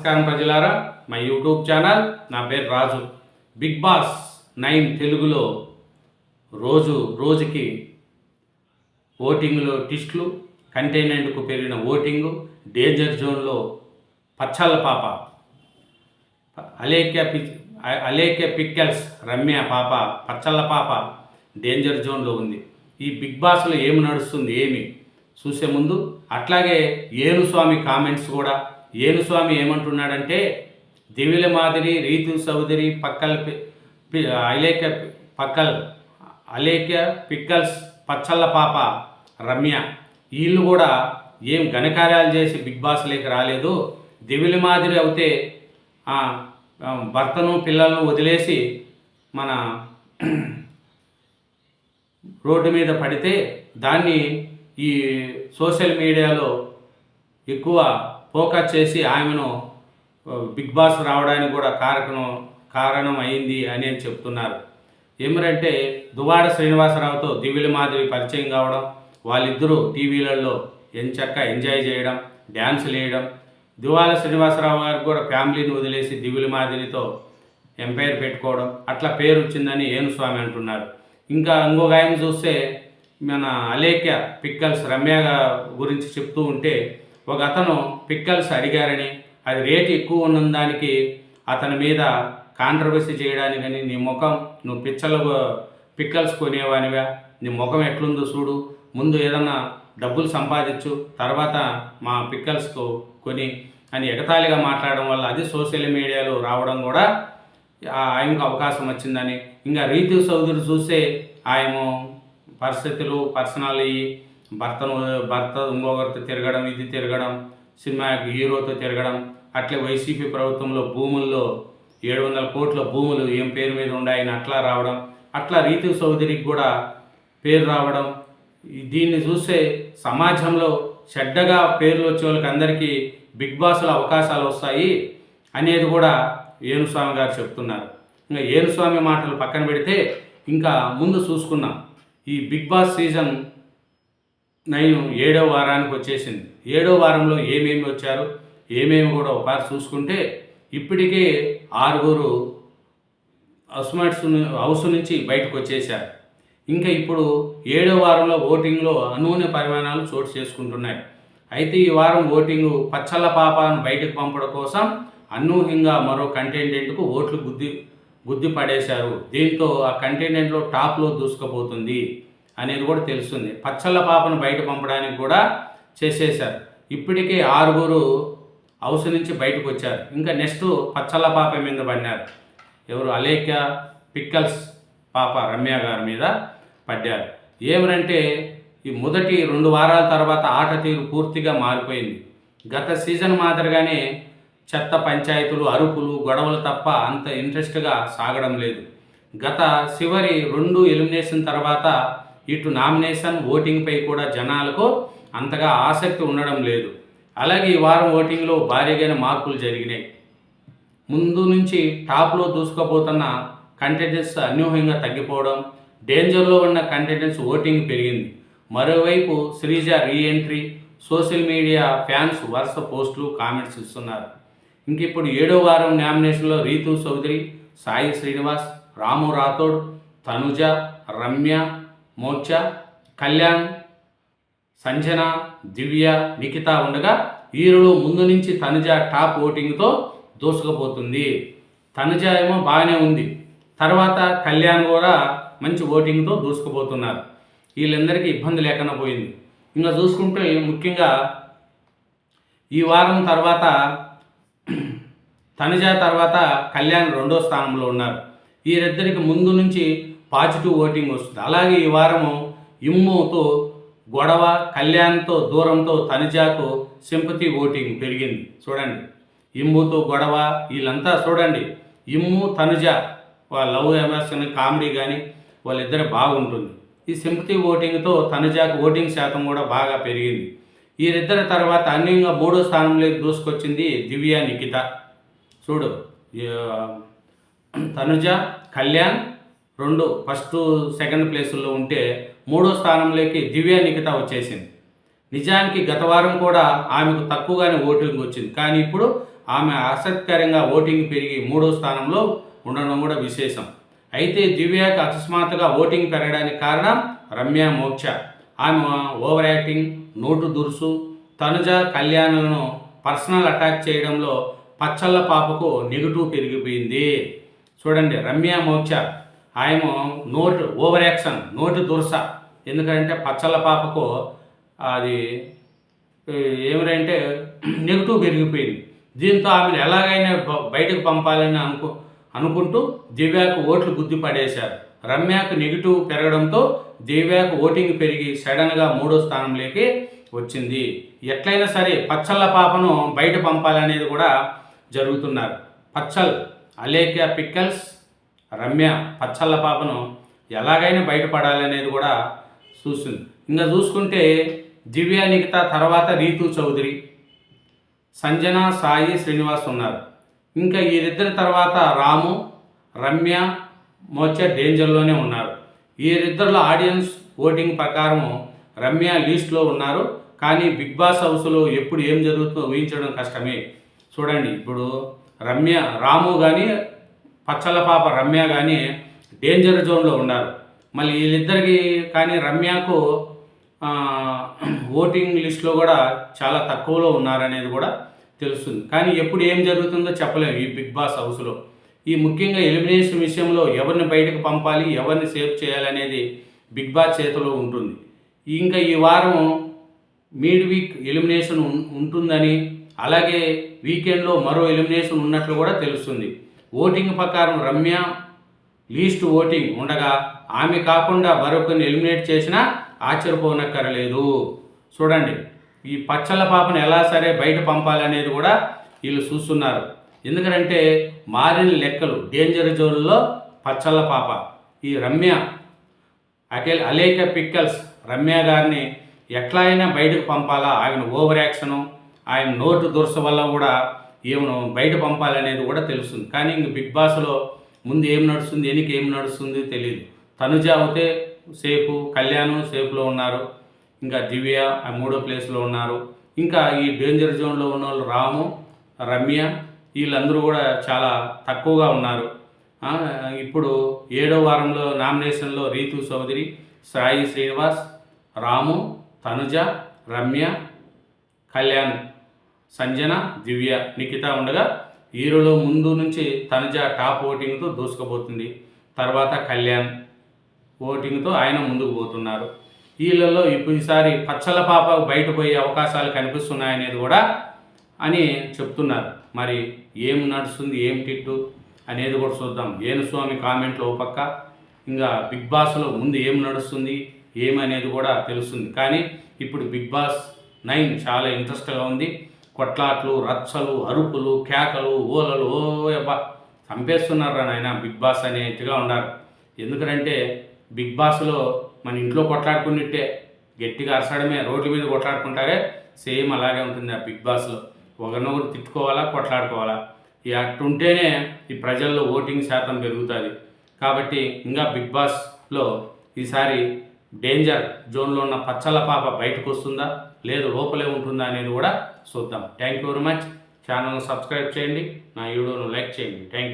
నమస్కారం ప్రజలారా. మా యూట్యూబ్ ఛానల్ నా పేరు రాజు. బిగ్ బాస్ నైన్ తెలుగులో రోజు రోజుకి ఓటింగ్లో టిస్టులు కంటైనెంట్కు పెరిగిన ఓటింగు డేంజర్ జోన్లో పచ్చళ్ళ పాప అలేఖ్య పిచ్ అలేఖ్య పిక్కల్స్ రమ్య పాప పచ్చళ్ళ పాప డేంజర్ జోన్లో ఉంది. ఈ బిగ్ బాస్లో ఏమి నడుస్తుంది ఏమి చూసే ముందు అట్లాగే ఏనుస్వామి కామెంట్స్ కూడా ఏనుస్వామి ఏమంటున్నాడంటే దివిల మాదిరి రీతు సౌదరి పక్కల్ పి- పక్కల్ అలేక పిక్కల్స్ పచ్చళ్ళ పాప రమ్య వీళ్ళు కూడా ఏం ఘనకార్యాలు చేసి బిగ్ బాస్ లేక రాలేదు. దివిలి మాదిరి అవుతే భర్తను పిల్లలను వదిలేసి మన రోడ్డు మీద పడితే దాన్ని ఈ సోషల్ మీడియాలో ఎక్కువ ఫోకస్ చేసి ఆమెను బిగ్ బాస్ రావడానికి కూడా కారణం కారణం అయింది అని చెప్తున్నారు. ఏమిటంటే దువాడ శ్రీనివాసరావుతో దివ్యుల మాదిరి పరిచయం కావడం వాళ్ళిద్దరూ టీవీలలో ఎంచక్క ఎంజాయ్ చేయడం డ్యాన్సులు వేయడం దువాల శ్రీనివాసరావు గారికి కూడా ఫ్యామిలీని వదిలేసి దివిల మాదిరితో ఎంపైర్ పెట్టుకోవడం అట్లా పేరు వచ్చిందని ఏనుస్వామి అంటున్నారు. ఇంకా ఇంకొక ఆయన చూస్తే మన అలేఖ్య పిక్కల్స్ రమ్య గురించి చెప్తూ ఉంటే ఒక అతను పిక్కల్స్ అడిగారని అది రేటు ఎక్కువ ఉన్న దానికి అతని మీద కాంట్రవర్సీ చేయడానికని నీ ముఖం నువ్వు పిచ్చలు పిక్కల్స్ కొనేవానివా? నీ ముఖం ఎట్లుందో చూడు. ముందు ఏదన్నా డబ్బులు సంపాదించు తర్వాత మా పిక్కల్స్కు కొని అని ఎగతాళిగా మాట్లాడడం వల్ల అది సోషల్ మీడియాలో రావడం కూడా ఆయనకు అవకాశం వచ్చిందని. ఇంకా రీతు సౌదరు చూసే ఆయన పరిస్థితులు పర్సనల్ భర్తను భర్త ఇంకొకరితో తిరగడం ఇది తిరగడం సినిమా హీరోతో తిరగడం అట్లే వైసీపీ ప్రభుత్వంలో భూముల్లో ఏడు వందల కోట్ల భూములు ఏం పేరు మీద ఉన్నాయని అట్లా రావడం అట్లా రీతి సోదరికి కూడా పేరు రావడం దీన్ని చూస్తే సమాజంలో చెడ్డగా పేర్లు వచ్చే వాళ్ళకి అందరికీ బిగ్ బాస్లో అవకాశాలు వస్తాయి అనేది కూడా ఏనుస్వామి గారు చెప్తున్నారు. ఇంకా ఏనుస్వామి మాటలు పక్కన పెడితే ఇంకా ముందు చూసుకున్నాం ఈ బిగ్ బాస్ సీజన్ నేను ఏడో వారానికి వచ్చేసింది. ఏడో వారంలో ఏమేమి వచ్చారు? ఏమేమి కూడా ఒకసారి చూసుకుంటే ఇప్పటికే ఆరుగురు హౌస్మేట్స్ హౌస్ నుంచి బయటకు వచ్చేసారు ఇంకా ఇప్పుడు ఏడో వారంలో ఓటింగ్లో అనూన్య పరిమాణాలు చోటు చేసుకుంటున్నాయి. అయితే ఈ వారం ఓటింగ్ పచ్చళ్ళ పాపాను బయటకు పంపడం కోసం అనూహ్యంగా మరో కంటెండెంట్కు ఓట్లు గుద్ది గుద్ది పడేశారు. దీంతో ఆ కంటెండెంట్లో టాప్లో దూసుకుపోతుంది. అనేది కూడా తెలుస్తుంది. పచ్చళ్ళ పాపను బయట పంపడానికి కూడా చేసేశారు. ఇప్పటికే ఆరుగురు హౌస్ నుంచి బయటకు వచ్చారు. ఇంకా నెక్స్ట్ పచ్చళ్ళ పాప మీద పడినారు. ఎవరు? అలేఖ్య పిక్కల్స్ పాప రమ్య గారి మీద పడ్డారు. ఏమనంటే ఈ మొదటి రెండు వారాల తర్వాత ఆట తీరు పూర్తిగా మారిపోయింది. గత సీజన్ మాదిరిగానే చెత్త పంచాయతీలు అరుపులు గొడవలు తప్ప అంత ఇంట్రెస్ట్గా సాగడం లేదు. గత చివరి రెండు ఎలిమినేషన్ తర్వాత ఇటు నామినేషన్ ఓటింగ్పై కూడా జనాలకు అంతగా ఆసక్తి ఉండడం లేదు. అలాగే ఈ వారం ఓటింగ్లో భారీగా మార్పులు జరిగినాయి. ముందు నుంచి టాప్లో దూసుకుపోతున్న కంటెంటెన్స్ అన్యూహ్యంగా తగ్గిపోవడం డేంజర్లో ఉన్న కంటెంటెన్స్ ఓటింగ్ పెరిగింది. మరోవైపు Sreeja re-entry social media fans వరుస పోస్టులు కామెంట్స్ ఇస్తున్నారు. ఇంక ఇప్పుడు ఏడో వారం నామినేషన్లో రీతు చౌదరి సాయి శ్రీనివాస్ రాము రాథోడ్ తనుజ రమ్య మోక్ష కళ్యాణ్ సంజన దివ్య నిఖిత ఉండగా వీరిలో ముందు నుంచి తనుజ టాప్ ఓటింగ్తో దూసుకుపోతుంది. తనుజ ఏమో బాగానే ఉంది. తర్వాత కళ్యాణ్ కూడా మంచి ఓటింగ్తో దూసుకుపోతున్నారు. వీళ్ళందరికీ ఇబ్బంది లేకుండా పోయింది. ఇంకా చూసుకుంటే ముఖ్యంగా ఈ వారం తర్వాత తనుజ తర్వాత కళ్యాణ్ రెండో స్థానంలో ఉన్నారు. వీరిద్దరికి ముందు నుంచి పాజిటివ్ ఓటింగ్ వస్తుంది. అలాగే ఈ వారము ఇమ్ముతో గొడవ కళ్యాణ్తో దూరంతో తనుజాకు సింపతి ఓటింగ్ పెరిగింది. చూడండి. ఇమ్ముతో గొడవ వీళ్ళంతా చూడండి. ఇమ్ము తనుజ వాళ్ళ లవ్ ఎమర్షన్ కామెడీ కానీ వాళ్ళిద్దరు బాగుంటుంది. ఈ సింపతి ఓటింగ్తో తనుజాకు ఓటింగ్ శాతం కూడా బాగా పెరిగింది. వీరిద్దరి తర్వాత అన్యంగా మూడో స్థానంలోకి దూసుకొచ్చింది దివ్య నిఖిత. చూడు. తనుజ కళ్యాణ్ రెండు ఫస్ట్ సెకండ్ ప్లేసుల్లో ఉంటే మూడో స్థానంలోకి దివ్య నిఖిత వచ్చేసింది. నిజానికి గత వారం కూడా ఆమెకు తక్కువగానే ఓటింగ్ వచ్చింది. కానీ ఇప్పుడు ఆమె ఆసక్తికరంగా ఓటింగ్ పెరిగి మూడో స్థానంలో ఉండడం కూడా విశేషం. అయితే దివ్యకు అకస్మాత్తుగా ఓటింగ్ పెరగడానికి కారణం రమ్య మోక్ష. ఆమె ఓవర్ యాక్టింగ్ నోటు దురుసు తనుజ కళ్యాణులను పర్సనల్ అటాక్ చేయడంలో పచ్చళ్ళ పాపకు నెగిటివ్ పెరిగిపోయింది. చూడండి రమ్య మోక్ష. ఆయన నోటు ఓవర్ యాక్షన్ నోటు దురస. ఎందుకంటే పచ్చళ్ళ పాపకు అది ఏమిటంటే నెగిటివ్ పెరిగిపోయింది. దీంతో ఆమెను ఎలాగైనా బయటకు పంపాలని అనుకు అనుకుంటూ దివ్యాకు ఓట్లు గుద్ది పడేశారు. రమ్యాకు నెగిటివ్ పెరగడంతో దివ్యాకు ఓటింగ్ పెరిగి సడన్గా మూడో స్థానంలోకి వచ్చింది. ఎట్లయినా సరే పచ్చళ్ళ పాపను బయట పంపాలనేది కూడా జరుగుతున్నారు. పచ్చల్ అలేఖ్య పిక్కల్స్. రమ్య పచ్చళ్ళ పాపను ఎలాగైనా బయటపడాలనేది కూడా చూస్తుంది. ఇంకా చూసుకుంటే దివ్య నిఖిత తర్వాత రీతు చౌదరి సంజన సాయి శ్రీనివాస్ ఉన్నారు. ఇంకా వీరిద్దరి తర్వాత రాము రమ్య మోచ డేంజర్లోనే ఉన్నారు. వీరిద్దరిలో ఆడియన్స్ ఓటింగ్ ప్రకారం రమ్య లీస్ట్లో ఉన్నారు. కానీ బిగ్ బాస్ హౌస్లో ఎప్పుడు ఏం జరుగుతుందో ఊహించడం కష్టమే. చూడండి ఇప్పుడు రమ్య రాము కానీ పచ్చల పాప రమ్య కానీ డేంజర్ జోన్లో ఉన్నారు. మళ్ళీ వీళ్ళిద్దరికి కానీ రమ్యకు ఓటింగ్ లిస్ట్లో కూడా చాలా తక్కువలో ఉన్నారనేది కూడా తెలుస్తుంది. కానీ ఎప్పుడు ఏం జరుగుతుందో చెప్పలేము ఈ బిగ్ బాస్ హౌస్లో ఈ ముఖ్యంగా ఎలిమినేషన్ విషయంలో ఎవరిని బయటకు పంపాలి ఎవరిని సేవ్ చేయాలనేది బిగ్ బాస్ చేతిలో ఉంటుంది. ఇంకా ఈ వారం మిడ్ వీక్ ఎలిమినేషన్ ఉంటుందని అలాగే వీకెండ్లో మరో ఎలిమినేషన్ ఉన్నట్లు కూడా తెలుస్తుంది. ఓటింగ్ ప్రకారం రమ్య లీస్ట్ ఓటింగ్ ఉండగా ఆమె కాకుండా మరొకరిని ఎలిమినేట్ చేసినా ఆశ్చర్యపోనక్కరలేదు. చూడండి ఈ పచ్చళ్ళ పాపను ఎలా సరే బయట పంపాలనేది కూడా వీళ్ళు చూస్తున్నారు. ఎందుకంటే మారిన లెక్కలు డేంజర్ జోన్లో పచ్చళ్ళ పాప. ఈ రమ్య అఖిల్ అలేక పిక్కల్స్ రమ్య గారిని ఎట్లా అయినా బయటకు పంపాలా? ఆయన ఓవర్ యాక్షను ఆయన నోటు దురస వల్ల కూడా ఏమను బయట పంపాలనేది కూడా తెలుస్తుంది. కానీ ఇంక బిగ్ బాస్లో ముందు ఏం నడుస్తుంది ఎనికి ఏం నడుస్తుంది తెలియదు తనుజ అవుతే సేపు కళ్యాణం సేపులో ఉన్నారు. ఇంకా దివ్య ఆ మూడో ప్లేస్లో ఉన్నారు. ఇంకా ఈ డేంజర్ జోన్లో ఉన్న వాళ్ళు రాము రమ్య వీళ్ళందరూ కూడా చాలా తక్కువగా ఉన్నారు. ఇప్పుడు ఏడో వారంలో నామినేషన్లో రీతు చౌదరి సాయి శ్రీనివాస్ రాము తనుజ రమ్య కళ్యాణ్. సంజన దివ్య నిఖిత ఉండగా హీరోలో ముందు నుంచి తనుజ టాప్ ఓటింగ్తో దూసుకుపోతుంది. తర్వాత కళ్యాణ్ ఓటింగ్తో ఆయన ముందుకు పోతున్నారు. వీళ్ళల్లో ఇప్పుడు ఈసారి పచ్చల పాప బయట పోయే అవకాశాలు కనిపిస్తున్నాయనేది కూడా అని చెప్తున్నారు. మరి ఏం నడుస్తుంది ఏం టిట్టు అనేది కూడా చూద్దాం. ఏనుస్వామి కామెంట్లో ఓ పక్క ఇంకా బిగ్ బాస్లో ముందు ఏం నడుస్తుంది ఏమనేది కూడా తెలుస్తుంది. కానీ ఇప్పుడు బిగ్ బాస్ నైన్ చాలా ఇంట్రెస్ట్గా ఉంది. కొట్లాట్లు రచ్చలు అరుపులు కేకలు ఓలలు ఓ అబ్బా చంపేస్తున్నారా నాయన బిగ్ బాస్ అనేట్టుగా ఉన్నారు. ఎందుకంటే బిగ్ బాస్లో మన ఇంట్లో కొట్లాడుకున్నట్టే గట్టిగా అరసడమే రోడ్ల మీద కొట్లాడుకుంటారే సేమ్ అలాగే ఉంటుంది ఆ బిగ్ బాస్లో. ఒకరినొకరు తిట్టుకోవాలా కొట్లాడుకోవాలా? ఈ అట్టుంటేనే ఈ ప్రజల్లో ఓటింగ్ శాతం పెరుగుతుంది. కాబట్టి ఇంకా బిగ్ బాస్లో ఈసారి డేంజర్ జోన్లో ఉన్న పచ్చల పాప బయటకు వస్తుందా లేదు లోపలే ఉంటుందా అనేది కూడా చూద్దాం. థ్యాంక్ యూ వెరీ మచ్ ఛానల్ను సబ్స్క్రైబ్ చేయండి. నా వీడియోను లైక్ చేయండి. Thank you